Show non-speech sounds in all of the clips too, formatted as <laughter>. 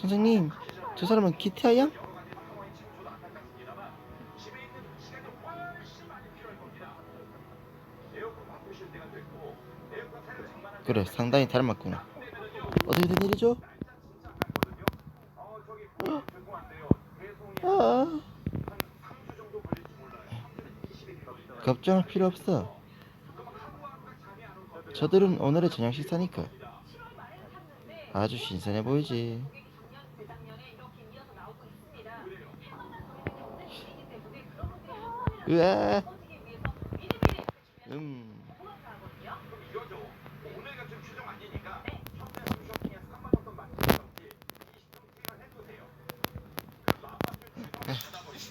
선생님, 저 사람은 기태야? 그래, 상당히 닮았구나. 어떻게 된 일이죠? 아, 걱정할 필요 없어. 저들은 오늘의 저녁 식사니까 아주 신선해 보이지. 으아. 음.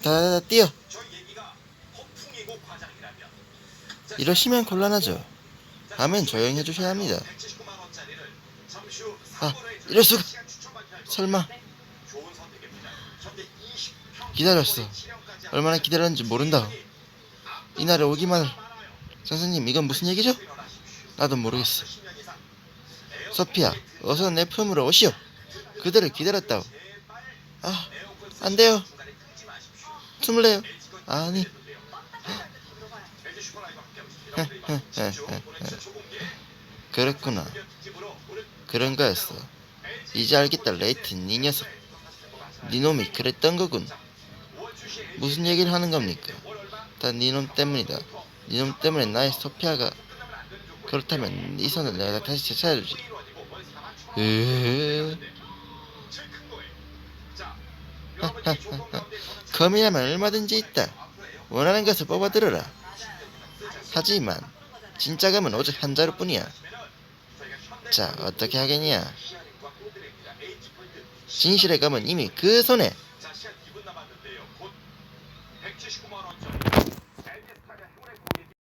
다 뛰어. 이러시면 곤란하죠. 다음엔 조용히 해주셔야 합니다. 아, 이럴 수가. 설마. 기다렸어. 얼마나 기다렸는지 모른다. 이날에 오기만을. 선생님, 이건 무슨 얘기죠? 나도 모르겠어. 소피아, 어서 내 품으로 오시오. 그대를 기다렸다오. 아, 안 돼요. 숨을 내요. 아니. <laughs> 그렇구나. 그런 거였어. 이제 알겠다, 레이튼, 이 녀석. 네 놈이 그랬던 거군. 무슨 얘기를 하는 겁니까? 다네놈 때문이다. 네놈 때문에 나의 소피아가 그렇다면 이 손을 내가 다시 되찾아주지. 으... <laughs> 검이라면 얼마든지 있다. 원하는 것을 뽑아들어라. 하지만 진짜 검은 오직 한 자루뿐이야. 자, 어떻게 하겠냐? 진실의 검은 이미 그 손에. 179만 원짜리 LG 스타리아 행운의 고객이